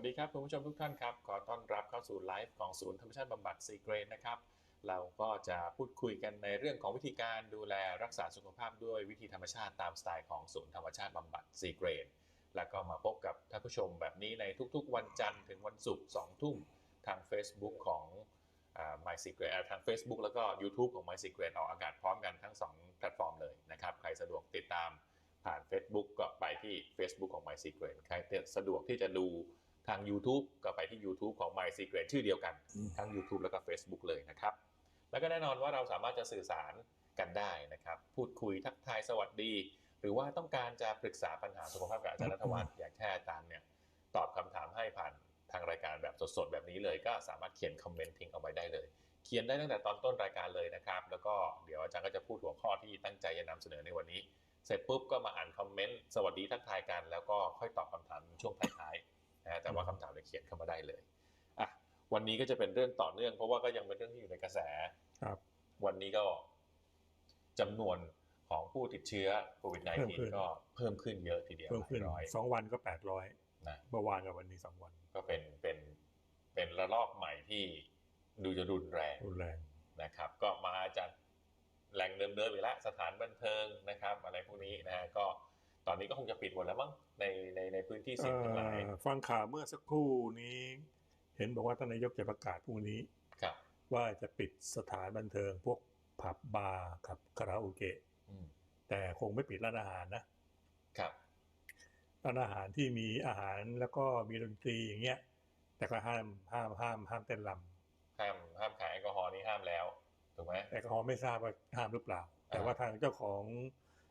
วัสดีครับคุณผู้ชมทุกท่านครับ ขอต้อนรับเข้าสู่ไลฟ์ของศูนย์ธรรมชาติบำบัดซีเกรนนะครับ เราก็จะพูดคุยกันในเรื่องของวิธีการดูแลรักษาสุขภาพด้วยวิธีธรรมชาติตามสไตล์ของศูนย์ธรรมชาติบำบัดซีเกรน แล้วก็มาพบกับท่านผู้ชมแบบนี้ในทุกๆ วันจันทร์ถึงวันศุกร์2ทุ่มทาง Facebook ของ My Secret ทาง Facebook แล้วก็ YouTube ของ My Secret ออกอากาศพร้อมกันทั้ง 2 แพลตฟอร์มเลยนะครับ ใครสะดวกติดตามผ่าน Facebook ก็ไปที่ Facebook ของ My Secret ใครสะดวกที่จะดู ทาง YouTube ก็ไปที่ YouTube ของ My Secret ชื่อเดียวกัน ทั้ง YouTube แล้วก็ Facebook เลยนะครับ แล้วก็แน่นอนว่าเราสามารถจะสื่อสารกันได้นะครับ พูดคุยทักทายสวัสดี หรือว่าต้องการจะปรึกษาปัญหาสุขภาพกับอาจารย์นัทวัฒน์อยากแค่อาจารย์เนี่ยตอบคำถามให้ผ่านทางรายการแบบสดๆ แบบนี้เลย ก็สามารถเขียนคอมเมนต์ทิ้งเอาไว้ได้เลย เขียนได้ตั้งแต่ตอนต้นรายการเลยนะครับ แล้วก็เดี๋ยวอาจารย์ก็จะพูดหัวข้อที่ตั้งใจจะนำเสนอในวันนี้ เสร็จปุ๊บก็มาอ่านคอมเมนต์สวัสดีทักทายกัน แล้วก็ค่อยตอบคำถามช่วงท้ายๆ นะแต่ว่าคำถามเนี่ยเขียนเข้ามาได้เลยอะวันนี้ก็จะเป็นเรื่องต่อเนื่อง เพราะว่าก็ยังเป็นเรื่องที่อยู่ในกระแสครับ วันนี้ก็จำนวนของผู้ติดเชื้อโควิดเพิ่มขึ้น -19 ก็เพิ่มขึ้นเยอะทีเดียวเพิ่มขึ้นหลายร้อยสองวันก็แปดร้อยนะเมื่อวานกับวันนี้สองวัน ก็เป็นเป็นเป็นระลอกใหม่ที่ดูจะรุนแรงรุนแรงนะครับ ก็มาจากแหล่งเดิมๆอีกแล้วสถานบันเทิงนะครับ อะไรพวกนี้นะฮะก็ ตอนนี้ก็คงจะปิดหมดแล้วมั้งในในในพื้นที่เสี่ยงทั้งหลายเอ่อฟังข่าวเมื่อสักครู่นี้ เห็นบอกว่าท่านนายกจะประกาศพรุ่งนี้ครับ ว่าจะปิดสถานบันเทิงพวกผับบาร์กับคาราโอเกะอืมแต่คงไม่ปิดร้านอาหารนะครับร้านอาหารที่มีอาหารแล้วก็มีดนตรีอย่างเงี้ย แต่ก็ห้ามห้ามห้ามห้ามเต้นรห้ามห้ามขายแอลกอฮอล์นี่ห้ามแล้วถูกไหมำแอลกอฮอล์ไม่ทราบว่าห้ามหรือเปล่า แต่ว่าทางเจ้าของ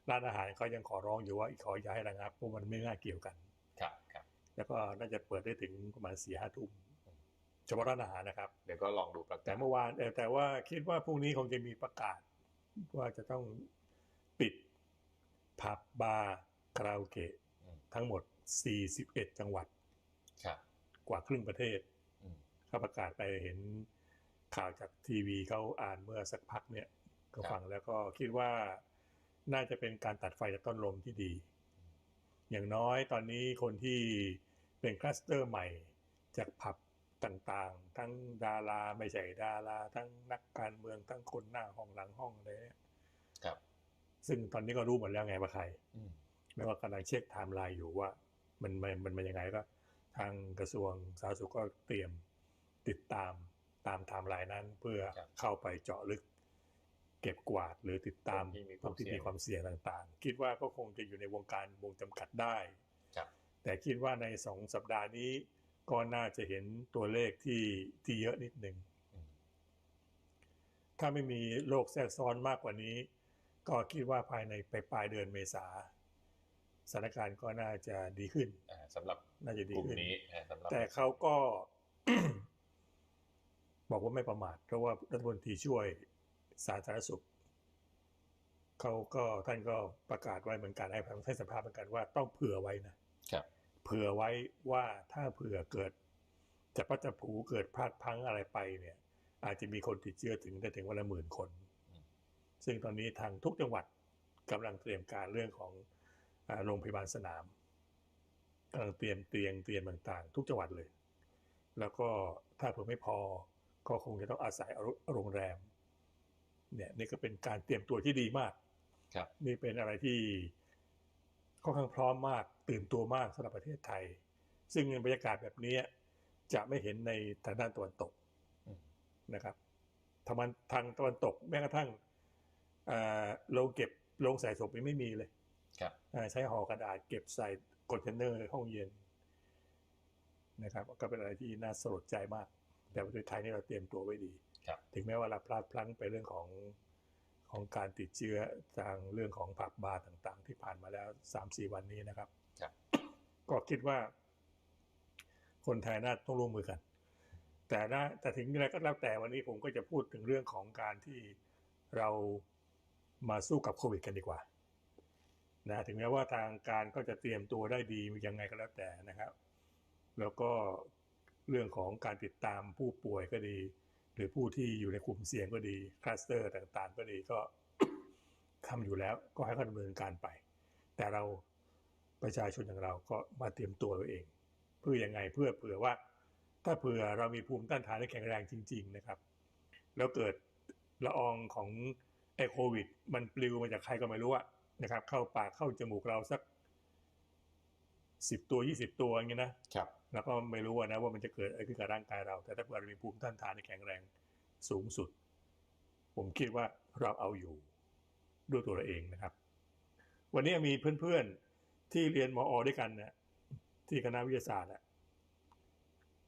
ร้านอาหารเขายังขอร้องอยู่ว่าขอย้ายระงับเพราะมันไม่น่าเกี่ยวกัน ครับครับ แล้วก็น่าจะเปิดได้ถึงประมาณสี่ห้าทุ่มเฉพาะร้านอาหารนะครับ เดี๋ยวก็ลองดูประแต่กาศเมื่อวานเอ่อแต่ว่าคิดว่าพรุ่งนี้คงจะมีประกาศ ว่าจะต้องปิดผับบาร์คาราโอเกะอืมทั้งหมด 41 จังหวัดครับกว่าครึ่งประเทศอืมเขาประกาศไปเห็นข่าวจากทีวีเขาอ่านเมื่อสักพักเนี่ยก็ครับฟังแล้วก็คิดว่า น่าจะเป็นการตัดไฟจากต้นลมที่ดี อย่างน้อยตอนนี้คนที่เป็นคลัสเตอร์ใหม่จากผับต่างๆ ทั้งดาราไม่ใช่ดารา ทั้งนักการเมืองทั้งคนหน้าห้องหลังห้องอะไรเนี่ยครับ ซึ่งตอนนี้ก็รู้หมดแล้วไงว่าใครอืมแล้วก็กำลังเช็คไทม์ไลน์อยู่ว่า มันมันมันมันยังไงก็ ทางกระทรวงสาธารณสุขก็เตรียมติดตามตามไทม์ไลน์นั้นเพื่อเข้าไปเจาะลึก เก็บกวาดหรือติดตามผู้ที่มีความเสี่ยงต่างๆ คิดว่าก็คงจะอยู่ในวงการวงจำกัดได้ครับแต่คิดว่าในสองสัปดาห์นี้ ก็น่าจะเห็นตัวเลขที่ที่เยอะนิดหนึ่งอืมถ้าไม่มีโรคแทรกซ้อนมากกว่านี้ ก็คิดว่าภายในปลายปลายเดือนเมษาสถานการณ์ก็น่าจะดีขึ้นอ่าสำหรับน่าจะดีกลุ่มขึ้นนี้อ่าสำหรับแต่เขาก็ บอกว่าไม่ประมาทเพราะว่ารัฐมนตรีช่วย สาธารณสุขเขาก็ท่านก็ประกาศไว้เหมือนกันให้ให้สัมภาษณ์เหมือนกันว่าต้องเผื่อไว้นะครับ เผื่อไว้ว่าถ้าเผื่อเกิดจะพัดจะผูเกิดพลาดพลังอะไรไปเนี่ย อาจจะมีคนติดเชื้อถึงได้ถึงวันละหมื่นคนอืมซึ่งตอนนี้ทางทุกจังหวัดกำลังเตรียมการเรื่องของอ่าโรงพยาบาลสนามกำลังเตรียมเตียงเตรียมต่าง ๆ ทุกจังหวัดเลย แล้วก็ถ้าเผื่อไม่พอก็คงจะต้องอาศัยโรงแรม เนี่ยนี่ก็เป็นการเตรียมตัวที่ดีมาก ครับ นี่เป็นอะไรที่ค่อนข้างพร้อมมากตื่นตัวมากสำหรับประเทศไทย ซึ่งบรรยากาศแบบนี้จะไม่เห็นในทางด้านตะวันตกอืมนะครับทางมันทางตะวันตกแม้กระทั่งเอ่อโรงเก็บโรงใส่ศพยังไม่มีเลยครับอ่าใช้ห่อกระดาษเก็บใส่คอนเทนเนอร์ห้องเย็นนะครับ ก็เป็นอะไรที่น่าสลดใจมาก แต่ประเทศไทยนี่เราเตรียมตัวไว้ดีครับ ถึงแม้ว่าเราพลาดพลั้งไปเรื่องของของการติดเชื้อทางเรื่องของผับบาร์ต่างๆ ที่ผ่านมาแล้วสามสี่วันนี้นะครับครับ ก็คิดว่า คนไทยน่าต้องร่วมมือกัน แต่นะแต่ถึงอะไรก็แล้วแต่วันนี้ผมก็จะพูดถึงเรื่องของการที่เรามาสู้กับโควิดกันดีกว่านะถึงแม้ว่าทางการก็จะเตรียมตัวได้ดียังไงก็แล้วแต่นะครับ แล้วก็เรื่องของการติดตามผู้ป่วยก็ดีห รือผู้ที่อยู่ในกลุ่มเสี่ยงก็ดีคลัสเตอร์ต่างๆ ก็ดีก็ทำอยู่แล้วก็ให้เขาดำเนินการไป แต่เราประชาชนอย่างเราก็มาเตรียมตัวเราเอง เพื่อยังไงเพื่อเผื่อว่า ถ้าเผื่อเรามีภูมิต้านทานที่แข็งแรงจริง ๆ นะครับ แล้วเกิดละอองของไอโควิด มันปลิวมาจากใครก็ไม่รู้อะนะครับ เข้าปากเข้าจมูกเราสักสิบตัวยี่สิบตัวอย่างเงี้ยนะครับ แล้วก็ไม่รู้นะว่ามันจะเกิดอะไรขึ้นกับร่างกายเรา แต่ถ้าเกิดเรามีภูมิต้านทานที่แข็งแรงสูงสุด ผมคิดว่าเราเอาอยู่ด้วยตัวเราเองนะครับ วันนี้มีเพื่อนๆที่เรียนมออด้วยกันเนี่ยที่คณะวิทยาศาสตร์อะ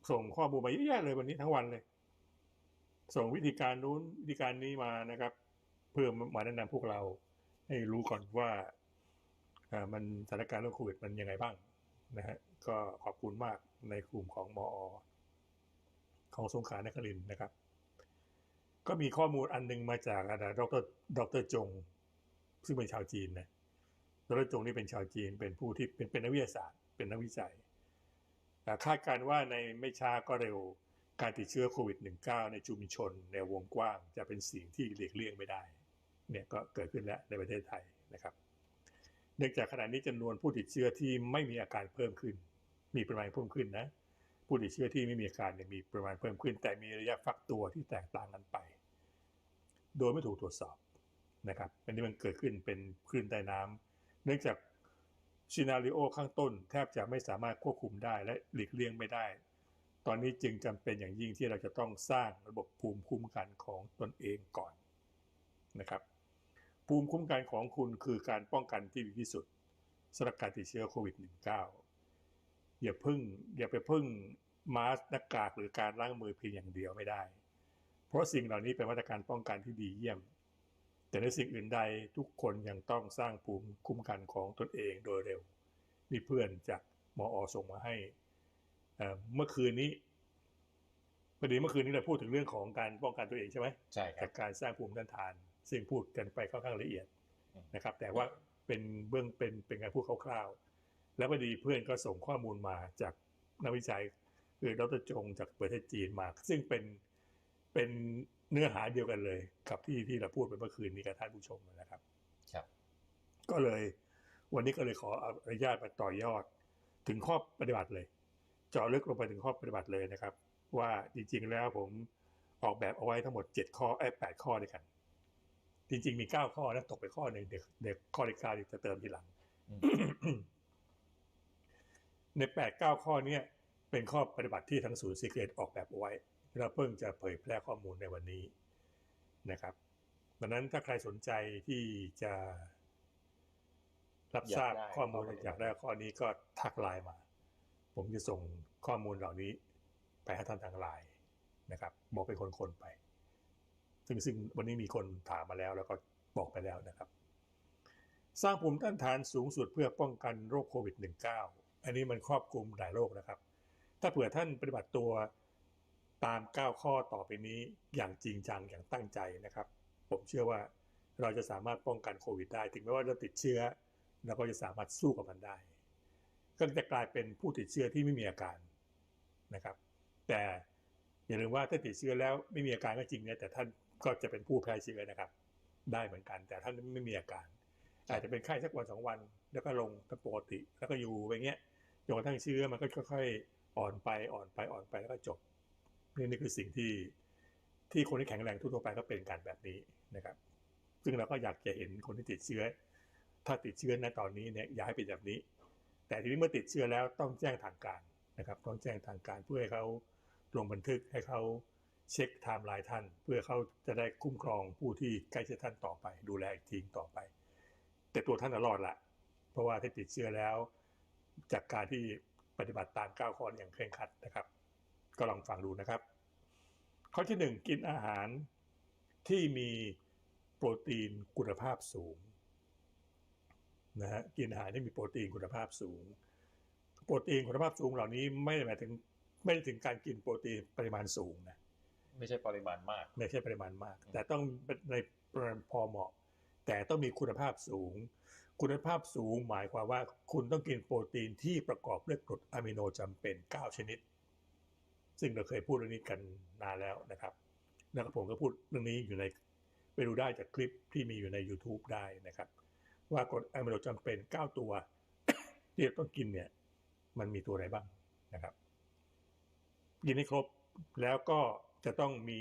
ส่งข้อมูลมาเยอะแยะเลยวันนี้ทั้งวันเลย ส่งวิธีการนู้นวิธีการนี้มานะครับ เพื่อมาแนะนำพวกเรา ให้รู้ก่อนว่ามันสถานการณ์เรื่องโควิดมันยังไงบ้างนะฮะ ก็ขอบคุณมากในกลุ่มของมอ ของสงขลานครินนะครับ ก็มีข้อมูลอันหนึงมาจากอาจารย์ดรดรจง ซึ่งเป็นชาวจีนนะดรจงนี่เป็นชาวจีน เป็นผู้ที่เป็นเป็นนักวิทยาศาสตร์ เป็นนักวิจัยคาดการณ์ว่าในไม่ช้าก็เร็วการติดเชื้อโควิด -19 ในชุมชนในวงกว้าง จะเป็นสิ่งที่หลีกเลี่ยงไม่ได้ เนี่ยก็เกิดขึ้นแล้วในประเทศไทยนะครับ เนื่องจากขณะนี้จำนวนผู้ติดเชื้อที่ไม่มีอาการเพิ่มขึ้น มีปริมาณเพิ่มขึ้นนะ ผู้ติดเชื้อที่ไม่มีอาการเนี่ยมีปริมาณเพิ่มขึ้น แต่มีระยะฟักตัวที่แตกต่างกันไป โดยไม่ถูกตรวจสอบนะครับ อันนี้มันเกิดขึ้นเป็นคลื่นใต้น้ำเนื่องจากซีนารีโอข้างต้น แทบจะไม่สามารถควบคุมได้และหลีกเลี่ยงไม่ได้ ตอนนี้จึงจำเป็นอย่างยิ่งที่เราจะต้องสร้างระบบภูมิคุ้มกันของตนเองก่อนนะครับภูมิคุ้มกันของคุณคือการป้องกันที่ดีที่สุดสำหรับการติดเชื้อโควิด -19 อย่าพึ่ง อย่าไปพึ่งมาสก์หน้ากากหรือการล้างมือเพียงอย่างเดียวไม่ได้ เพราะสิ่งเหล่านี้เป็นมาตรการป้องกันที่ดีเยี่ยม แต่ในสิ่งอื่นใดทุกคนยังต้องสร้างภูมิคุ้มกันของตนเองโดยเร็วมีเพื่อนจากมออส่งมาให้เอ่อเมื่อคืนนี้พอดีเมื่อคืนนี้เราพูดถึงเรื่องของการป้องกันตัวเองใช่ไหมใช่ครัจาบกการสร้างภูมิต้านทาน ซึ่งพูดกันไปค่อนข้างละเอียดอืมนะครับ แต่ว่าเป็นเบื้องเป็นเป็นการพูดคร่าวๆ แล้วพอดีเพื่อนก็ส่งข้อมูลมาจากนักวิจัยคือดรจงจากประเทศจีนมา ซึ่งเป็นเป็นเนื้อหาเดียวกันเลยกับที่ที่เราพูดไปเมื่อคืนนี้กับท่านผู้ชมนะครับ ครับ ก็เลยวันนี้ก็เลยขออนุญาตมาต่อยอดถึงข้อปฏิบัติเลยเจาะลึกลงไปถึงข้อปฏิบัติเลยนะครับ ว่าจริงๆแล้วผมออกแบบเอาไว้ทั้งหมดเจ็ดข้อไอ้แปดข้อด้วยกัน จริง ๆ มีเก้าข้อนะตกไปข้อหนึ่งเด็กเด็กข้อที่เก้าจะเติมทีหลังอืม ในแปดเก้าข้อเนี้ยเป็นข้อปฏิบัติที่ทั้งศูนย์ซีเกตออกแบบเอาไว้เราเพิ่งจะเผยแพร่ข้อมูลในวันนี้นะครับดังนั้นถ้าใครสนใจที่จะรับทราบอยากได้ข้อมูลข้อมูลอยากได้ข้อนี้ก็ทักไลน์มา ผมจะส่งข้อมูลเหล่านี้ไปให้ท่านทางไลน์นะครับ บอกเป็นคนๆไป ซึ่งซึ่งวันนี้มีคนถามมาแล้วแล้วก็บอกไปแล้วนะครับ สร้างภูมิต้านทานสูงสุดเพื่อป้องกันโรคโควิด -19 อันนี้มันครอบคลุมหลายโรคนะครับ ถ้าเผื่อท่านปฏิบัติตัวตาม 9 ข้อต่อไปนี้อย่างจริงจังอย่างตั้งใจนะครับ ผมเชื่อว่าเราจะสามารถป้องกันโควิดได้ ถึงแม้ว่าเราติดเชื้อเราก็จะสามารถสู้กับมันได้ ก็จะกลายเป็นผู้ติดเชื้อที่ไม่มีอาการนะครับ แต่อย่าลืมว่าถ้าติดเชื้อแล้วไม่มีอาการก็จริงนะแต่ท่านก็จะเป็นผู้แพร่เชื้อนะครับ ได้เหมือนกัน แต่ท่านไม่มีอาการ อาจจะเป็นไข้สักวันสองวัน แล้วก็ลงเป็นปกติ แล้วก็อยู่ไปเงี้ย นกระทั่งเชื้อมันก็ค่อยๆอ่อนไปอ่อนไปอ่อนไปแล้วก็จบนี่นี่คือสิ่งที่ที่คนที่แข็งแรงทั่วไปก็เป็นการแบบนี้นะครับ ซึ่งเราก็อยากจะเห็นคนที่ติดเชื้อ ถ้าติดเชื้อในตอนนี้เนี่ยอย่าให้เป็นแบบนี้ แต่ทีนี้เมื่อติดเชื้อแล้วต้องแจ้งทางการนะครับ ต้องแจ้งทางการเพื่อให้เขาลงบันทึกให้เขาเช็คไทม์ไลน์ท่าน เพื่อเขาจะได้คุ้มครองผู้ที่ใกล้ชิดท่านต่อไป ดูแลอีกทีต่อไป แต่ตัวท่านน่ะรอดละเพราะว่าถ้าติดเชื้อแล้ว จากการที่ปฏิบัติตามเก้าข้ออย่างเคร่งครัดนะครับ ก็ลองฟังดูนะครับ ข้อที่หนึ่งกินอาหารที่มีโปรตีนคุณภาพสูงนะฮะกินอาหารที่มีโปรตีนคุณภาพสูง โปรตีนคุณภาพสูงเหล่านี้ไม่ได้หมายถึงไม่ได้ถึงการกินโปรตีนปริมาณสูงนะไม่ใช่ปริมาณมาก ไม่ใช่ปริมาณมากอืมแต่ต้องเป็นในปริมาณพอเหมาะ แต่ต้องมีคุณภาพสูง คุณภาพสูงหมายความว่าคุณต้องกินโปรตีนที่ประกอบด้วยกรดอะมิโนจำเป็น 9 ชนิด ซึ่งเราเคยพูดเรื่องนี้กันนานแล้วนะครับแล้วผมก็พูดเรื่องนี้อยู่ในไปดูได้จากคลิปที่มีอยู่ใน YouTube ได้นะครับ ว่ากรดอะมิโนจำเป็น 9 ตัว ที่ต้องกินเนี่ย มันมีตัวอะไหนบ้างนะครับ กินให้ครบแล้วก็จะต้องมี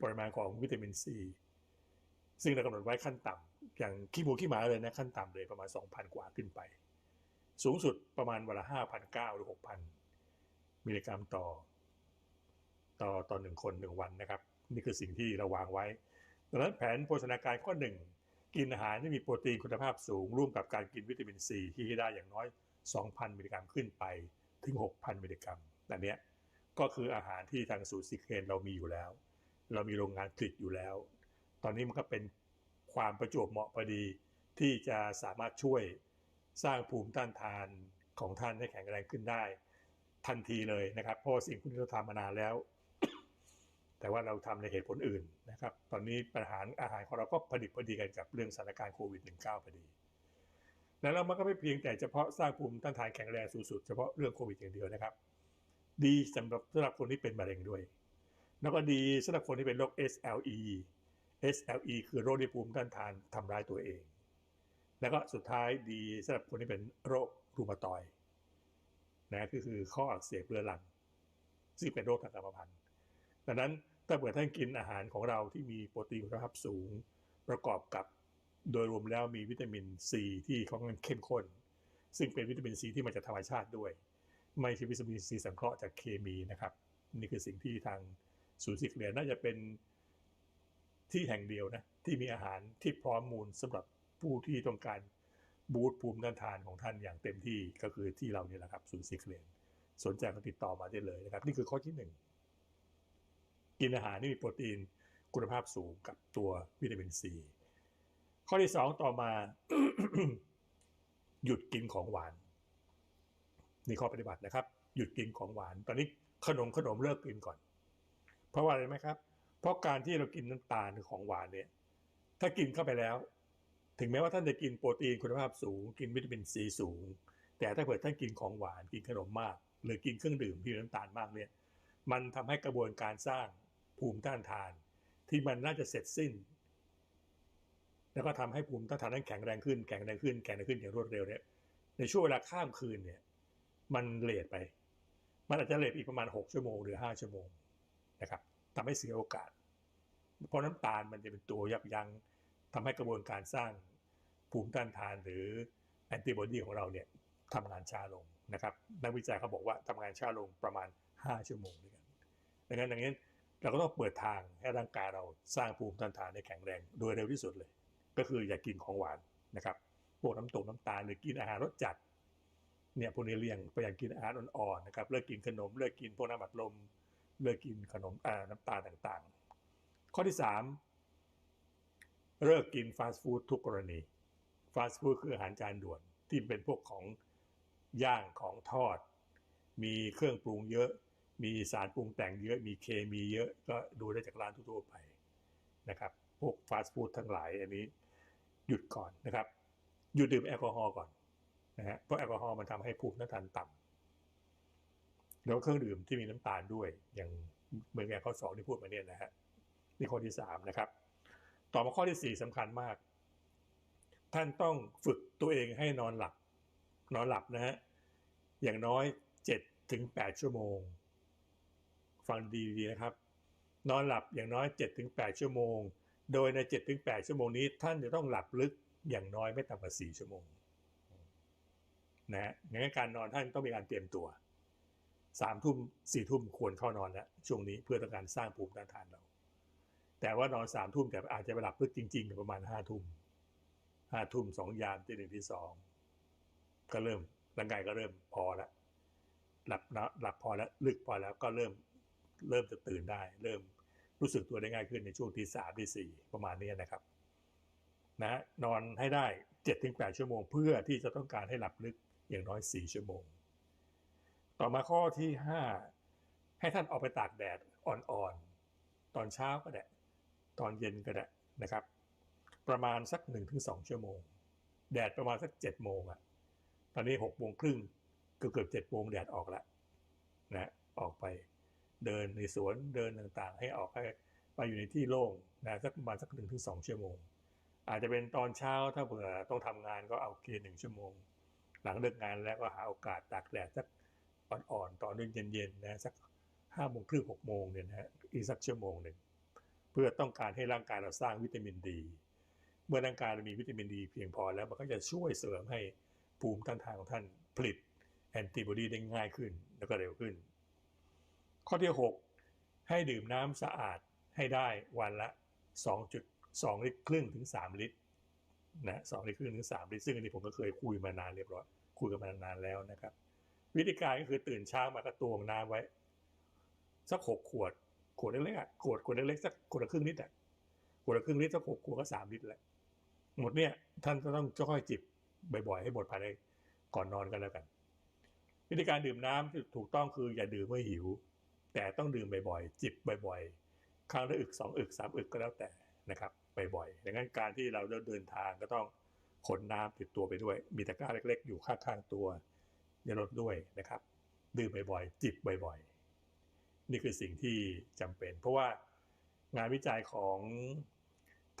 ปริมาณของวิตามินซี ซึ่งเรากำหนดไว้ขั้นต่ำอย่างขี้หมูขี้หมาเลยนะขั้นต่ำเลยประมาณ 2,000 กว่าขึ้นไป สูงสุดประมาณวันละ5,900หรือ 6,000 มิลลิกรัมต่อ ต่อต่อหนึ่งคนหนึ่งวันนะครับ นี่คือสิ่งที่เราวางไว้ดังนั้นแผนโภชนาการข้อหนึ่งกินอาหารที่มีโปรตีนคุณภาพสูง ร่วมกับการกินวิตามินซีที่ได้อย่างน้อย 2,000 มิลลิกรัมขึ้นไปถึง 6,000 มิลลิกรัมอันเนี้ยก็คืออาหารที่ทางสูตรซิเคนเรามีอยู่แล้ว เรามีโรงงานผลิตอยู่แล้ว อนนี้มันก็เป็นความประจวบเหมาะพอดีที่จะสามารถช่วยสร้างภูมิต้านทานของท่านให้แข็งแรงขึ้นได้ ทันทีเลยนะครับเพราะสิ่งที่เราทำมานานแล้ว แต่ว่าเราทำในเหตุผลอื่นนะครับ ตอนนี้ปัญหาอาหารของเราก็ผลิตพอดีกันกับเรื่องสถานการณ์โควิด -19 พอดี แล้วเรามันก็ไม่เพียงแต่เฉพาะสร้างภูมิต้านทานแข็งแรงสูงสุดเฉพาะเรื่องโควิดอย่างเดียวนะครับ ดีสำหรับสำหรับคนที่เป็นมะเร็งด้วย แล้วก็ดีสำหรับคนที่เป็นโรค SLE SLE คือโรคที่ภูมิต้านทานทำร้ายตัวเอง แล้วก็สุดท้ายดีสำหรับคนที่เป็นโรครูมาตอยนะก็คือข้ออักเสบเรื้อรังซึ่งเป็นโรคทางกรรมพันธุ์ดังนั้นถ้าเกิดท่านกินอาหารของเราที่มีโปรตีนคุณภาพสูง ประกอบกับโดยรวมแล้วมีวิตามินซีที่ค่อนข้างเข้มข้น ซึ่งเป็นวิตามินซีที่มาจากธรรมชาติด้วย ไม่ใช่วิตามินซีสังเคราะห์จากเคมีนะครับ นี่คือสิ่งที่ทางศูนย์สิกเรียนน่าจะเป็น ที่แห่งเดียวนะที่มีอาหารที่พร้อมมูลสำหรับผู้ที่ต้องการบูตภูมิต้านทานของท่านอย่างเต็มที่ก็คือที่เราเนี่ยแหละครับศูนย์สิกเรียนสนใจก็ติดต่อมาได้เลยนะครับ นี่คือข้อที่หนึ่งกินอาหารที่มีโปรตีนคุณภาพสูงกับตัววิตามินซีข้อที่สองต่อมา หยุดกินของหวานนี่ข้อปฏิบัตินะครับ หยุดกินของหวาน ตอนนี้ขนมขนมเลิกกินก่อน เพราะว่าอะไรไหมครับ ราะการที่เรากินน้ำตาลของหวานเนี่ย ถ้ากินเข้าไปแล้ว ถึงแม้ว่าท่านจะกินโปรตีนคุณภาพสูง กินวิตามินซีสูง แต่ถ้าเกิดท่านกินของหวานกินขนมมาก หรือกินเครื่องดื่มที่มีน้ำตาลมากเนี่ย มันทำให้กระบวนการสร้างภูมิต้านทาน ที่มันน่าจะเสร็จสิ้น แล้วก็ทำให้ภูมิต้านทานนั้นแข็งแรงขึ้นแข็งแรงขึ้นแข็งแรงขึ้นอย่างรวดเร็วเนี่ยในช่วงเวลาข้ามคืนเนี่ย มันเลทไป มันอาจจะเลทอีกประมาณ 6 ชั่วโมงหรือ 5 ชั่วโมงนะครับทำให้เสียโอกาส เพราะน้ำตาลมันจะเป็นตัวยับยั้งทำให้กระบวนการสร้างภูมิต้านทานหรือแอนติบอดีของเราเนี่ยทำงานช้าลงนะครับ นักวิจัยเขาบอกว่าทำงานช้าลงประมาณ 5 ชั่วโมงด้วยกันดังนั้นดังนั้นเราก็ต้องเปิดทางให้ร่างกายเราสร้างภูมิต้านทานให้แข็งแรงโดยเร็วที่สุดเลย ก็คืออย่ากินของหวานนะครับพวกน้ำตกน้ำตาลหรือกินอาหารรสจัดเนี่ยพวกนี้เลี่ยงพยายามกินอาหารอ่อนๆนะครับเลิกกินขนมเลิกกินพวกน้ำอัดลมเลิกกินขนมอ่าน้ำตาลต่างๆ ข้อที่สามเลิกกินฟาสต์ฟู้ดทุกกรณี ฟาสต์ฟู้ดคืออาหารจานด่วนที่เป็นพวกของย่างของทอด มีเครื่องปรุงเยอะ มีสารปรุงแต่งเยอะ มีเคมีเยอะก็ดูได้จากร้านทั่วไปนะครับ พวกฟาสต์ฟู้ดทั้งหลายอันนี้หยุดก่อนนะครับ หยุดดื่มแอลกอฮอล์ก่อนนะฮะเพราะแอลกอฮอล์มันทำให้ภูมิต้านทานต่ำแล้วเครื่องดื่มที่มีน้ำตาลด้วย อย่างเหมือนกับข้อสองที่พูดมาเนี่ยนะฮะ นี่ข้อที่สามนะครับ ต่อมาข้อที่สี่สำคัญมาก ท่านต้องฝึกตัวเองให้นอนหลับ นอนหลับนะฮะอย่างน้อยเจ็ดถึงแปดชั่วโมง ฟังดีๆนะครับ นอนหลับอย่างน้อยเจ็ดถึงแปดชั่วโมง โดยในเจ็ดถึงแปดชั่วโมงนี้ ท่านจะต้องหลับลึกอย่างน้อยไม่ต่ำกว่าสี่ชั่วโมงนะฮะงั้นการนอนท่านต้องมีการเตรียมตัวสามทุ่มสี่ทุ่มควรเข้านอนแล้วช่วงนี้เพื่อต้องการสร้างภูมิต้านทานเรา แต่ว่านอนสามทุ่มแต่อาจจะไปหลับลึกจริงๆประมาณห้าทุ่มห้าทุ่มสองยามที่หนึ่งที่สองก็เริ่มร่างกายก็เริ่มพอแล้วหลับนะหลับพอแล้วลึกพอแล้วก็เริ่มเริ่มจะตื่นได้ เริ่มรู้สึกตัวได้ง่ายขึ้นในช่วงที่สามที่สี่ประมาณนี้นะครับนะฮะนอนให้ได้เจ็ดถึงแปดชั่วโมง เพื่อที่จะต้องการให้หลับลึกอย่างน้อยสี่ชั่วโมง ต่อมาข้อที่ห้าให้ท่านออกไปตากแดดอ่อนๆ ตอนเช้าก็ได้ ตอนเย็นก็ได้นะครับ ประมาณสักหนึ่งถึงสองชั่วโมง แดดประมาณสักเจ็ดโมงอะตอนนี้หกโมงครึ่งเกือบเกือบเจ็ดโมงแดดออกแล้วนะออกไปเดินในสวนเดินต่างๆ ให้ออกไปอยู่ในที่โล่งนะสักประมาณสักหนึ่งถึงสองชั่วโมง อาจจะเป็นตอนเช้าถ้าเผื่อต้องทำงานก็เอาเกียร์หนึ่งชั่วโมง หลังเลิกงานแล้วก็หาโอกาสตากแดดสักอ่อนๆตอนเย็นๆนะสักห้าโมงครึ่งหกโมงเนี่ยนะอีกสักชั่วโมงหนึ่ง พื่อต้องการให้ร่างกายเราสร้างวิตามินดี เมื่อร่างกายเรามีวิตามินดีเพียงพอแล้วมันก็จะช่วยเสริมให้ภูมิต้านทานของท่านผลิตแอนติบอดีได้ง่ายขึ้นแล้วก็เร็วขึ้น ข้อที่ 6 ให้ดื่มน้ำสะอาดให้ได้วันละ 2.2 ลิตรครึ่งถึง 3 ลิตรนะ2ลิตรครึ่งถึง 3 ลิตร ซึ่งอันนี้ผมก็เคยคุยมานานเรียบร้อยคุยกันมานานแล้วนะครับ วิธีการก็คือตื่นเช้ามากระตวงน้ำไว้ สักหกขวด ขวดเล็กๆอะขวดขวดเล็กๆสักขวดละครึ่งลิตรอะขวดละครึ่งลิตรสักหกขวดก็สามลิตรแหละหมดเนี่ย ท่านก็ต้องค่อยๆจิบบ่อยๆ ให้หมดภายในก่อนนอนกันแล้วกัน วิธีการดื่มน้ำที่ถูกต้องคืออย่าดื่มเมื่อหิว แต่ต้องดื่มบ่อยๆ จิบบ่อยๆ ครั้งละอึกสองอึกสามอึกก็แล้วแต่นะครับบ่อยๆดังนั้นการที่เราเดินทางก็ต้องขนน้ำติดตัวไปด้วย มีตะกร้าเล็ก ๆ อยู่ข้างๆตัวในรถด้วยนะครับ ดื่มบ่อยๆ จิบบ่อยๆ นี่คือสิ่งที่จำเป็น เพราะว่างานวิจัยของ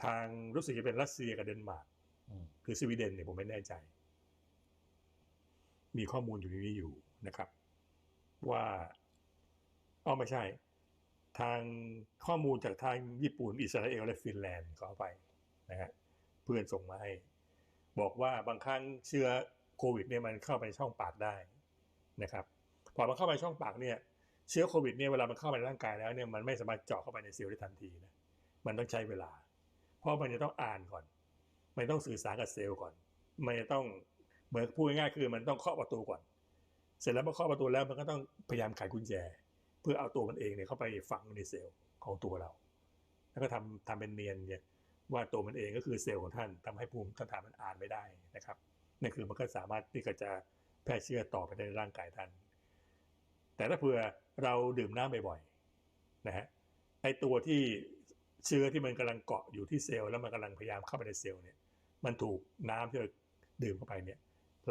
ทางรู้สึกจะเป็นรัสเซียกับเดนมาร์กคือสวีเดนเนี่ยผมไม่แน่ใจ มีข้อมูลอยู่ในนี้อยู่นะครับ ว่าอ๋อไม่ใช่ ทางข้อมูลจากทางญี่ปุ่น อิสราเอลและฟินแลนด์ขอไปนะฮะเพื่อนส่งมาให้ บอกว่าบางครั้งเชื้อโควิดเนี่ยมันเข้าไปช่องปากได้นะครับ พอมันเข้าไปช่องปากเนี่ย เชื้อโควิดเนี่ยเวลามันเข้าไปในร่างกายแล้วเนี่ยมันไม่สามารถเจาะเข้าไปในเซลล์ได้ทันทีนะมันต้องใช้เวลา เพราะมันจะต้องอ่านก่อน มันต้องสื่อสารกับเซลล์ก่อน มันจะต้องเหมือนพูดง่ายๆคือมันต้องเคาะประตูก่อน เสร็จแล้วพอเคาะประตูแล้วมันก็ต้องพยายามไขกุญแจ เพื่อเอาตัวมันเองเนี่ยเข้าไปฝังในเซลล์ของตัวเรา แล้วก็ทำทำเป็นเนียนเนี่ยว่าตัวมันเองก็คือเซลล์ของท่านทำให้ภูมิต้านทานมันอ่านไม่ได้นะครับนั่นคือมันก็สามารถที่จะแพร่เชื้อต่อไปในร่างกายท่าน แต่ถ้าเผื่อเราดื่มน้ำบ่อยๆนะฮะไอตัวที่เชื้อที่มันกำลังเกาะอยู่ที่เซลล์แล้วมันกำลังพยายามเข้าไปในเซลล์เนี่ยมันถูกน้ำที่เราดื่มเข้าไปเนี่ย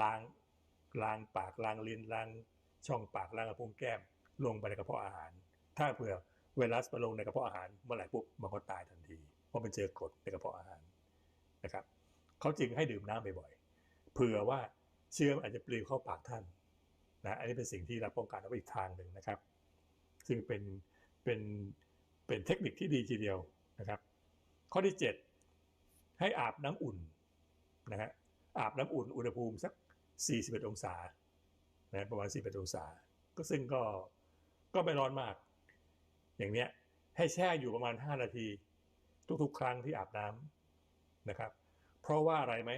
ล้างล้างปากล้างลิ้นล้างช่องปากล้างกระพุ้งแก้มลงไปในกระเพาะอาหาร ถ้าเผื่อไวรัสมาลงในกระเพาะอาหารเมื่อไหร่ปุ๊บมันก็ตายทันที เพราะมันเจอกรดในกระเพาะอาหารนะครับเขาจึงให้ดื่มน้ำบ่อยๆเผื่อว่าเชื้ออาจจะปลิวเข้าปากท่าน นะอันนี้เป็นสิ่งที่เราป้องกันเอาไว้อีกทางหนึ่งนะครับ ซึ่งเป็นเป็นเป็นเทคนิคที่ดีทีเดียวนะครับ ข้อที่ 7 ให้อาบน้ำอุ่นนะฮะอาบน้ำอุ่นอุณหภูมิสัก 41 องศานะประมาณ 41 องศา ก็ซึ่งก็ก็ไม่ร้อนมาก อย่างเนี้ยให้แช่อยู่ประมาณ 5 นาที ทุกๆ ครั้งที่อาบน้ำนะครับ เพราะว่าอะไรไหม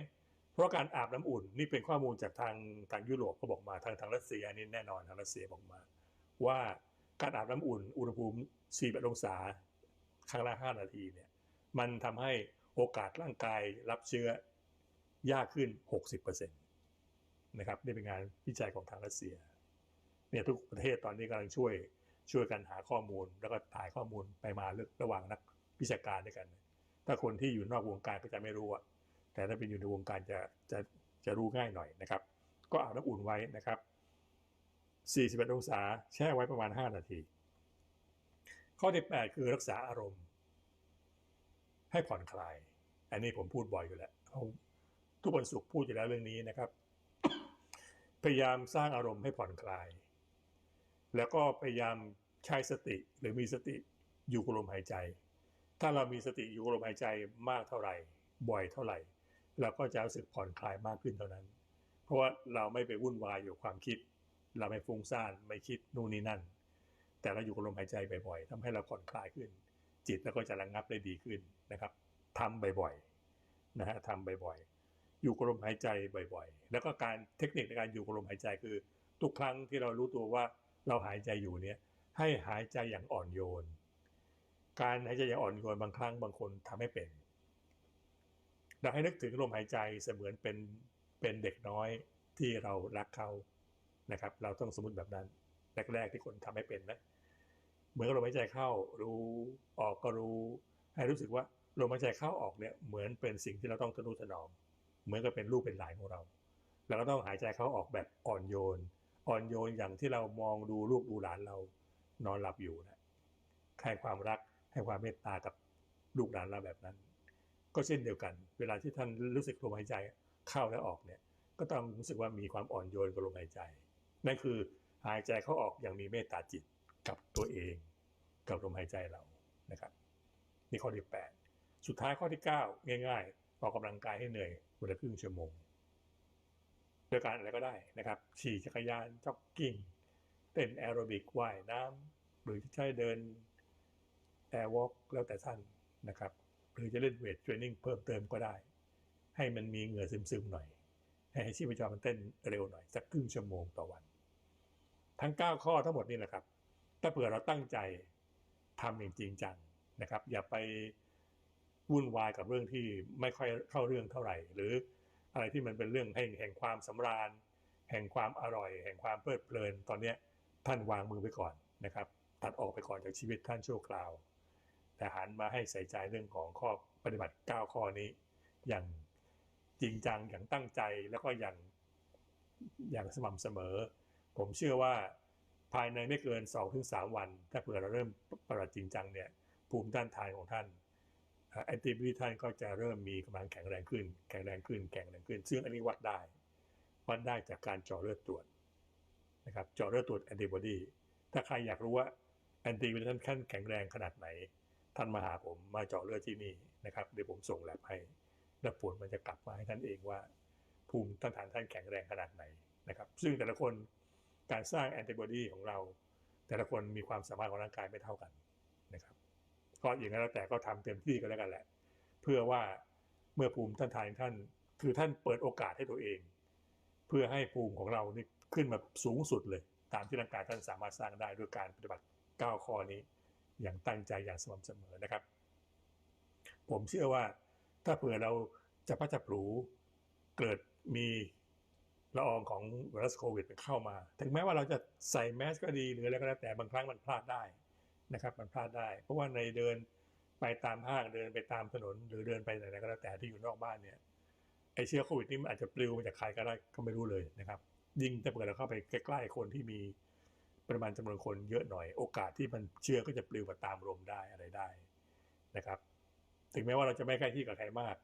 เพราะการอาบน้ำอุ่นนี่เป็นข้อมูลจากทางทางยุโรปเขาบอกมาทางทางรัสเซียนี่แน่นอนทางรัสเซียบอกมา ว่าการอาบน้ำอุ่น อุณหภูมิ4องศาครั้งละ5นาทีเนี่ยมันทำให้โอกาสร่างกายรับเชื้อยากขึ้น 60%นะครับนี่เป็นงานวิจัยของทางรัสเซียเนี่ยทุกประเทศตอนนี้กำลังช่วยช่วยกันหาข้อมูล แล้วก็ถ่ายข้อมูลไปมาเรื่องระหว่างนักวิชาการด้วยกัน ถ้าคนที่อยู่นอกวงการก็จะไม่รู้อะ แต่ถ้าเป็นอยู่ในวงการจะจะจะรู้ง่ายหน่อยนะครับ ก็อาบน้ำอุ่นไว้นะครับ 41 องศาแช่ไว้ประมาณ 5 นาที ข้อที่ 8 คือรักษาอารมณ์ ให้ผ่อนคลาย อันนี้ผมพูดบ่อยอยู่แล้วทุกวันศุกร์พูดอยู่แล้วเรื่องนี้นะครับ พยายามสร้างอารมณ์ให้ผ่อนคลาย แล้วก็พยายามใช้สติหรือมีสติอยู่กับลมหายใจ ถ้าเรามีสติอยู่กับลมหายใจมากเท่าไหร่ บ่อยเท่าไหร่ เราก็จะรู้สึกผ่อนคลายมากขึ้นเท่านั้น เพราะว่าเราไม่ไปวุ่นวายอยู่ความคิด เราไม่ฟุ้งซ่านไม่คิดนู่นนี่นั่น แต่เราอยู่กับลมหายใจบ่อยๆทำให้เราผ่อนคลายขึ้น จิตแล้วก็จะระงงับได้ดีขึ้นนะครับทำบ่อยๆนะฮะทำบ่อยๆ อยู่กับลมหายใจบ่อยๆ แล้วก็การเทคนิคในการอยู่กับลมหายใจคือ ทุกครั้งที่เรารู้ตัวว่าเราหายใจอยู่เนี่ยให้หายใจอย่างอ่อนโยน การหายใจอย่างอ่อนโยนบางครั้งบางคนทำไม่เป็น เราให้นึกถึงลมหายใจเสมือนเป็นเป็นเด็กน้อยที่เรารักเขานะครับ เราต้องสมมติแบบนั้นแรกๆที่คนทำไม่เป็นนะเหมือนลมหายใจเข้ารู้ออกก็รู้ ให้รู้สึกว่าลมหายใจเข้าออกเนี่ยเหมือนเป็นสิ่งที่เราต้องทนุถนอม เหมือนกับเป็นลูกเป็นหลานของเราเราก็ต้องหายใจเข้าออกแบบอ่อนโยน อ่อนโยนอย่างที่เรามองดูลูกดูหลานเรา นอนหลับอยู่นะให้ความรักให้ความเมตตากับลูกหลานเราแบบนั้น ก็เช่นเดียวกัน เวลาที่ท่านรู้สึกลมหายใจเข้าและออกเนี่ย ก็ต้องรู้สึกว่ามีความอ่อนโยนกับลมหายใจ นั่นคือหายใจเข้าออกอย่างมีเมตตาจิตกับตัวเอง กับลมหายใจเรานะครับนี่ข้อที่แปดสุดท้ายข้อที่เก้าง่ายๆ ออกกำลังกายให้เหนื่อยวันละครึ่งชั่วโมงโดยการอะไรก็ได้นะครับขี่จักรยานจ็อกกิ้งเต้นแอโรบิกว่ายน้ำหรือจะใช้เดินแอร์วอล์กแล้วแต่ท่านนะครับ หรือจะเล่นเวทเทรนนิ่งเพิ่มเติมก็ได้ ให้มันมีเหงื่อซึมๆหน่อย ให้ชีพจรมันเต้นเร็วหน่อย สักครึ่งชั่วโมงต่อวัน ทั้ง 9 ข้อทั้งหมดนี่แหละครับ ถ้าเผื่อเราตั้งใจทำอย่างจริงจังนะครับ อย่าไปวุ่นวายกับเรื่องที่ไม่ค่อยเข้าเรื่องเท่าไหร่ หรืออะไรที่มันเป็นเรื่องแห่งแห่งความสำราญ แห่งความอร่อย แห่งความเพลิดเพลิน ตอนเนี้ยท่านวางมือไปก่อนนะครับ ตัดออกไปก่อนจากชีวิตท่านชั่วคราว แต่หันมาให้ใส่ใจเรื่องของข้อปฏิบัติ 9 ข้อนี้ อย่างจริงจังอย่างตั้งใจแล้วก็อย่างอย่างสม่ำเสมอ ผมเชื่อว่าภายในไม่เกิน2อถึงสวัน ถ้าเผื่อเราเริ่มปฏิบัติจริงจังเนี่ยภูมิต้านทานของท่านแอนติบอดีท่านก็จะเริ่มมีกำลังแข็งแรงขึ้น แข็งแรงขึ้น แข็งแรงขึ้น ซึ่งอันนี้วัดได้ วัดได้จากการเจาะเลือดตรวจนะครับเจาะเลือดตรวจแอนติบอดี ถ้าใครอยากรู้ว่าแอนติบอดีท่านขั้นแข็งแรงขนาดไหน ท่านมาหาผมมาเจาะเลือดที่นี่นะครับเดี๋ยวผมส่งแลบให้ และผลมันจะกลับมาให้ท่านเองว่า ภูมิต้านทานท่านแข็งแรงขนาดไหนนะครับซึ่งแต่ละคนการสร้างแอนติบอดีของเรา แต่ละคนมีความสามารถของร่างกายไม่เท่ากันนะครับก็อย่างนั้นแล้วแต่ก็ทำเต็มที่กันแล้วกันแหละ เพื่อว่าเมื่อภูมิต้านทานท่าน คือท่านเปิดโอกาสให้ตัวเอง เพื่อให้ภูมิของเรานี่ขึ้นมาสูงสุดเลย ตามที่ร่างกายท่านสามารถสร้างได้ด้วยการปฏิบัติ9ข้อนี้ อย่างตั้งใจอย่างสม่ำเสมอนะครับ ผมเชื่อว่าถ้าเผื่อเราจะพัจับรูเกิดมีละอองของไวรัสโควิดเข้ามา ถึงแม้ว่าเราจะใส่แมสก็ดีหรืออะไรก็แล้วแต่บางครั้งมันพลาดได้นะครับ มันพลาดได้ เพราะว่าในเดินไปตามห้างเดินไปตามถนน หรือเดินไปไหนก็แล้วแต่ที่อยู่นอกบ้านเนี่ยไอเชื้อโควิดนี่มันอาจจะปลิวมาจากใครก็ได้ก็ไม่รู้เลยนะครับ ยิ่งถ้าเกิดเราเข้าไปใกล้ๆคนที่มี ปริมาณจำนวนคนเยอะหน่อย โอกาสที่มันเชื้อก็จะปลิวมาตามลมได้อะไรได้นะครับ ถึงแม้ว่าเราจะไม่ใกล้ที่กับใครมาก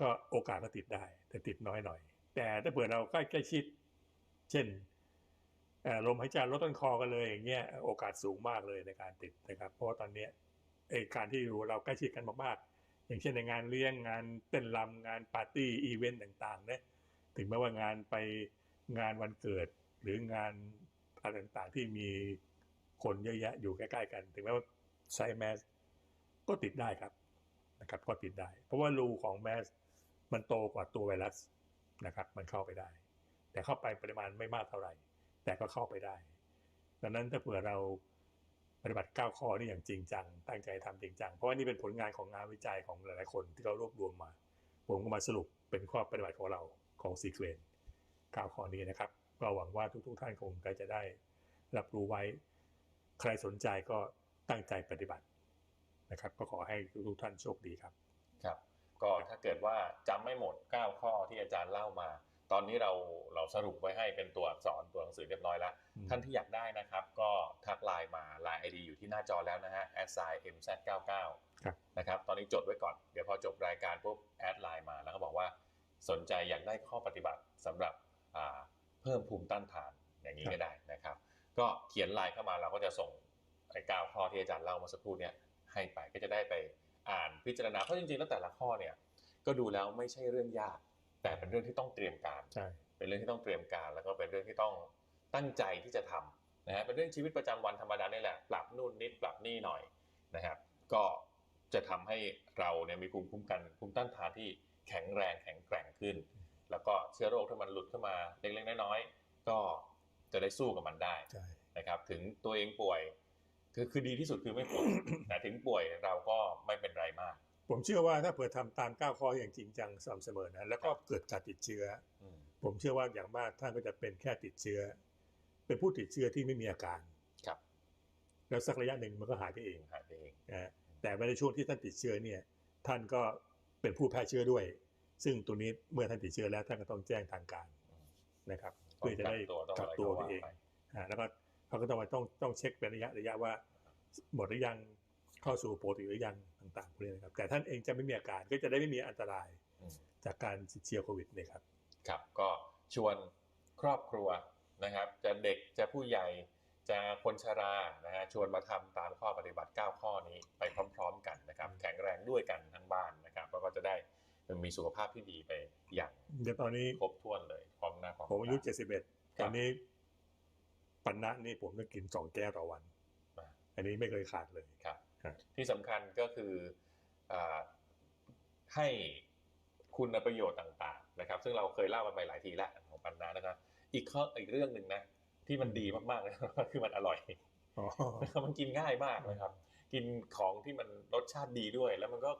ก็โอกาสก็ติดได้ แต่ติดน้อยหน่อย แต่ถ้าเผื่อเราใกล้ใกล้ชิด เช่นลมหายใจลดต้นคอกันเลยอย่างเงี้ยโอกาสสูงมากเลยในการติดนะครับ เพราะว่าตอนนี้ไอการที่เราใกล้ชิดกันมากๆ อย่างเช่นในงานเลี้ยงงานเต้นรำงานปาร์ตี้อีเวนต์ต่างๆเนี่ยถึงแม้ว่างานไปงานวันเกิดหรืองาน อะไรต่างๆ ที่มีคนเยอะแยะอยู่ใกล้ๆกัน ถึงแม้ว่าใช้แมสก็ติดได้ครับนะครับ ก็ติดได้ เพราะว่ารูของแมสมันโตกว่าตัวไวรัสนะครับ มันเข้าไปได้ แต่เข้าไปปริมาณไม่มากเท่าไหร่ แต่ก็เข้าไปได้ ดังนั้นถ้าเผื่อเราปฏิบัติ 9 ข้อนี่อย่างจริงจัง ตั้งใจทำจริงจัง เพราะว่านี่เป็นผลงานของงานวิจัยของหลายๆคนที่เรารวบรวมมา ผมก็มาสรุปเป็นข้อปฏิบัติของเราของซีเควน9ข้อนี้นะครับ ก็หวังว่าทุก ๆ ท่านคงจะได้รับรู้ไว้ ใครสนใจก็ตั้งใจปฏิบัตินะครับ ก็ขอให้ทุกท่านโชคดีครับ ครับ ก็ถ้าเกิดว่าจำไม่หมด 9 ข้อที่อาจารย์เล่ามา ตอนนี้เราเราสรุปไว้ให้เป็นตัวอักษรตัวหนังสือเรียบร้อยแล้ว ท่านที่อยากได้นะครับ ก็ทักไลน์มาไลน์ไอดีอยู่ที่หน้าจอแล้วนะฮะ a s i mz99 นะครับ ตอนนี้จดไว้ก่อน เดี๋ยวพอจบรายการปุ๊บแอดไลน์มาแล้วก็บอกว่าสนใจอยากได้ข้อปฏิบัติสำหรับเพิ่มภูมิต้านทานอย่างนี้ก็ได้นะครับ ก็เขียนไลน์เข้ามาเราก็จะส่งไอ้เก้าข้อที่อาจารย์เล่ามาสักครู่เนี้ยให้ไปก็จะได้ไปอ่านพิจารณาเพราะจริงๆแล้วแต่ละข้อเนี่ยก็ดูแล้วไม่ใช่เรื่องยาก แต่เป็นเรื่องที่ต้องเตรียมการเป็นเรื่องที่ต้องเตรียมการ แล้วก็เป็นเรื่องที่ต้องตั้งใจที่จะทำนะฮะเป็นเรื่องชีวิตประจำวันธรรมดานี่แหละปรับนู่นนิดปรับนี่หน่อยนะครับก็จะทำให้เราเนี่ยมีภูมิคุ้มกันภูมิต้านทานที่แข็งแรงแข็งแกร่งขึ้น แล้วก็เชื้อโรคถ้ามันหลุดเข้ามาเล็กๆน้อยๆก็จะได้สู้กับมันได้นะครับ ถึงตัวเองป่วยคือคือดีที่สุดคือไม่ป่วยแต่ถึงป่วยเราก็ไม่เป็นไรมาก ผมเชื่อว่าถ้าเผื่อทำตามก้าวข้ออย่างจริงจังสม่ำเสมอนะแล้วก็เกิดการติดเชื้อ ผมเชื่อว่าอย่างมากท่านก็จะเป็นแค่ติดเชื้อ เป็นผู้ติดเชื้อที่ไม่มีอาการครับแล้วสักระยะหนึ่งมันก็หายไปเองหายไปเองนะแต่ในช่วงที่ท่านติดเชื้อเนี่ย ท่านก็เป็นผู้แพร่เชื้อด้วย ซึ่งตัวนี้เมื่อท่านติดเชื้อแล้วท่านก็ต้องแจ้งทางการนะครับเพื่อจะได้กักตัวเองแล้วก็เขาก็ต้องมาต้องต้องเช็คเป็นระยะระยะว่าหมดหรือยังเข้าสู่ปกติหรือยังต่างๆพวกนี้นะครับ แต่ท่านเองจะไม่มีอาการก็จะได้ไม่มีอันตรายจากการติดเชื้อโควิดนะครับ ครับก็ชวนครอบครัวนะครับ จะเด็กจะผู้ใหญ่จะคนชรานะฮะชวนมาทำตามข้อปฏิบัติ 9 ข้อนี้ไปพร้อม ๆ กันนะครับ แข็งแรงด้วยกันทั้งบ้าน มีสุขภาพที่ดีไปอย่างเดี๋ยวตอนนี้ครบถ้วนเลยพร้อมหน้าพร้อมผมอายุตเจ็ดสิบเอ็ดครัตบอนนี้ปันนะนี่ผมต้องกินสองแก้วต่อวันอ่าอันนี้ไม่เคยขาดเลยครับครับที่สำคัญก็คืออาให้คุณประโยชน์ต่างๆนะครับ ซึ่งเราเคยเล่ากันไปหลายทีแล้วของปันนานะครับ อีกข้ออีกเรื่องหนึ่งนะ ที่มันดีมากๆเลยก็คือมันอร่อยอ๋อมันกินง่ายมากนะครับ กินของที่มันรสชาติดีด้วย แล้วมันก็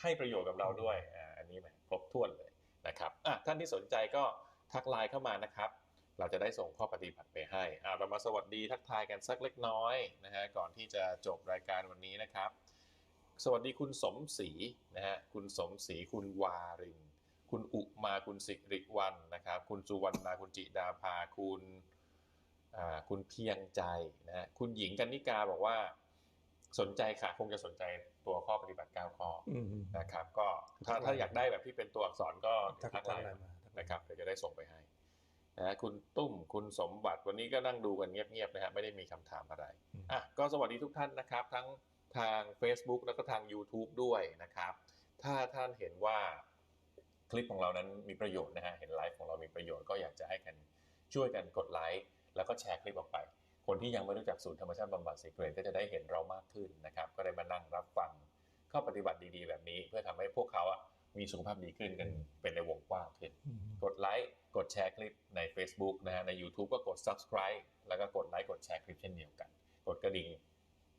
ให้ประโยชน์กับเราด้วยอ่าอั นนี้แหมครบถ้วนเลยนะครับอะท่านที่สนใจก็ทักไลน์เข้ามานะครับ เราจะได้ส่งข้อปฏิบัติไปให้อ่าเรามาสวัสดีทักทายกันสักเล็กน้อยนะฮะก่อนที่จะจบรายการวันนี้นะครับ สวัสดีคุณสมศรีนะฮะคุณสมศรีคุณวาริน คุณอุมาคุณสิริวันนะครับ คุณสุวรรณาคุณจิดาภาคุณคุณเพียงใจนะฮะคุณหญิงกันนิกาบอกว่า สนใจค่ะคงจะสนใจตัวข้อปฏิบัติ9ข้ออืมนะครับ ก็ถ้าถ้าอยากได้แบบที่เป็นตัวอักษรก็ทักทักทาไลยน์มามานะครับเดี๋ยวจะได้ส่งไปให้นะฮะคุณตุ้มคุณสมบัติวันนี้ก็นั่งดูกันเงียบๆนะครับไม่ได้มีคำถามอะไรอะก็สวัสดีทุกท่านนะครับ ทั้งทาง Facebook แล้วก็ทาง YouTube ด้วยนะครับ ถ้าท่านเห็นว่าคลิปของเรานั้นมีประโยชน์นะฮะเห็นไลฟ์ของเรามีประโยชน์ก็อยากจะให้กันช่วยกันกดไลค์แล้วก็แชร์คลิปออกไป คนที่ยังไม่รู้จักศูนย์ธรรมชาติบำบัดสีเกรดก็จะได้เห็นเรามากขึ้นนะครับ ก็ได้มานั่งรับฟังข้อปฏิบัติดีๆ แบบนี้ เพื่อทำให้พวกเขาอะมีสุขภาพดีขึ้นกันเป็นในวงกว้างขึ้นอืมกดไลค์กดแชร์คลิปใน Facebook นะฮะใน YouTube ก็กด subscribe แล้วก็กดไลค์กดแชร์คลิปเช่นเดียวกัน กดกระดิ่ง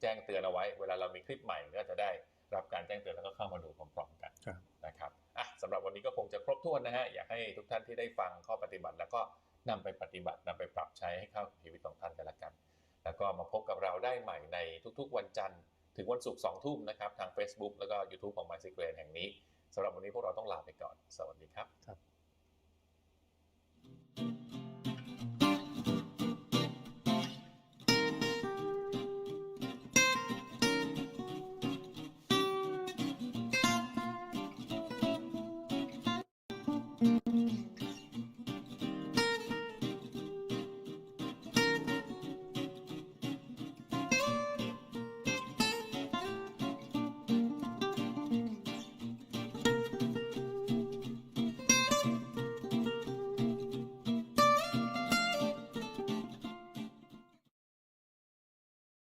แจ้งเตือนเอาไว้ เวลาเรามีคลิปใหม่ก็จะได้รับการแจ้งเตือนแล้วก็เข้ามาดูพร้อมๆกันครับนะครับอะสำหรับวันนี้ก็คงจะครบถ้วนนะฮะอยากให้ทุกท่านที่ได้ฟังข้อปฏิบัติแล้วก็ นำไปปฏิบัตินำไปปรับใช้ให้เข้ากับชีวิตของท่านกันละกัน แล้วก็มาพบกับเราได้ใหม่ในทุกๆ วันจันทร์ ถึงวันศุกร์สองทุ่มนะครับ ทาง Facebook แล้วก็ YouTube ของ My Secret แห่งนี้สำหรับวันนี้พวกเราต้องลาไปก่อน สวัสดีครับครับ